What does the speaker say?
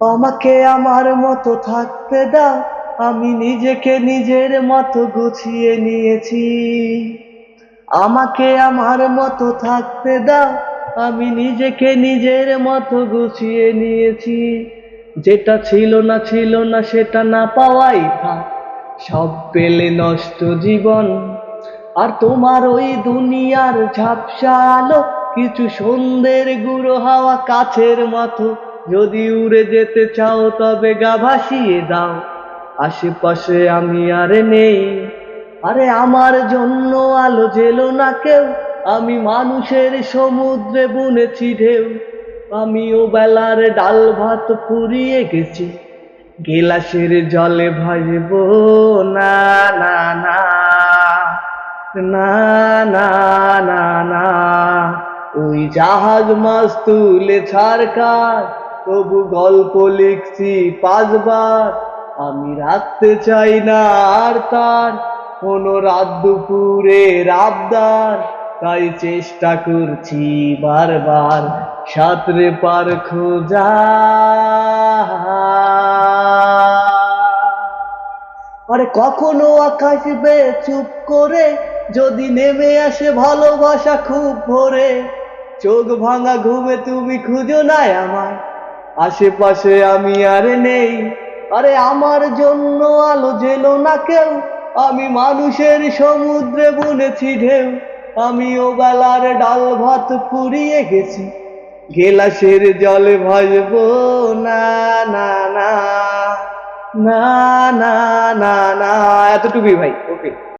আমাকে আমার মতো থাকতে দাও, আমি নিজেকে নিজের মতো গুছিয়ে নিয়েছি। আমাকে আমার মতো থাকতে দাও, আমি নিজেকে নিজের মতো গুছিয়ে নিয়েছি। যেটা ছিল না ছিল না, সেটা না পাওয়াই থাক, সব পেলে নষ্ট জীবন। আর তোমার ওই দুনিয়ার ঝাপসা আলো, কিছু সন্ধ্যের গুঁড়ো হাওয়া কাছের মতো যদি উড়ে যেতে চাও, তবে গা ভাসিয়ে দাও। আশেপাশে আমি আর নেই। আরে আমার জন্য আলো জেলো না কেউ। আমি মানুষের সমুদ্রে বুনেছি ঢেউ। আমিও বেলার ডাল ভাত ফুরিয়ে গেছি। গেলাসের জলে ভাসবো। না না না না না না না। ওই জাহাজ মাছ তুলে ছাড়কার তবু গল্প লিখছি পাঁচবার। আমি রাখতে চাই না আর তার। কোনো রাত দুপুরে রাবদার তাই চেষ্টা করছি বারবার। সাঁতরে পার খোঁজা। আরে কখনো আকাশ বে চুপ করে, যদি নেমে আসে ভালোবাসা খুব ভোরে। চোখ ভাঙা ঘুমে তুমি খুঁজো নাই আমায়। আশেপাশে আমি আর নেই আরে আমার জন্য আলো জেলো না কেউ আমি মানুষের সমুদ্রে বুনেছি ঢেউ আমিও বেলার ডাল ভাত পুড়িয়ে গেছি গেলাসের জলে ভাসবো না না না না না না না এতটুকুই ভাই